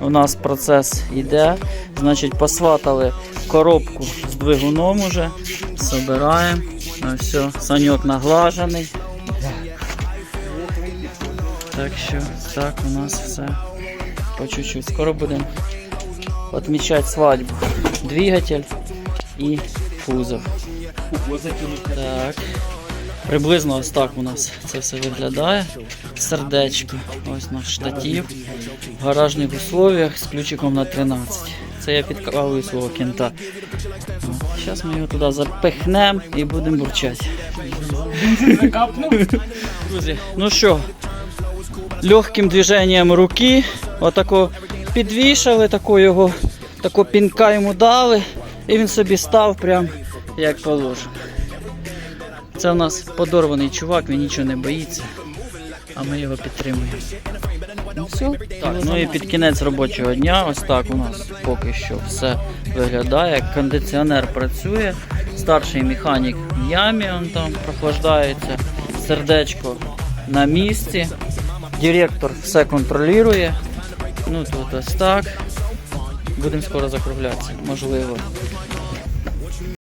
У нас процес йде. Значить, посватали коробку з двигуном уже. Собираємо. Ну, все, саньок наглажений. Так що, так у нас все по чуть-чуть. Скоро будемо відмічати свадьбу. Двигатель і кузов. Так. Приблизно ось так у нас це все виглядає. Сердечко. Ось наш штатів. В гаражних условиях з ключиком на 13. Це я підкалую свого кінта. Зараз ми його туди запихнемо і будемо бурчати. Друзі, ну що, легким движенням руки, отако підвішали, тако його, тако пінка йому дали, і він собі став прям як положено. Це у нас подорваний чувак, він нічого не боїться, а ми його підтримуємо. Ну все. Так, ну і під кінець робочого дня, ось так у нас поки що все виглядає. Кондиціонер працює, старший механік в ямі, он там прохлаждається, сердечко на місці, директор все контролює. Ну тут ось так. Будемо скоро закруглятися, можливо.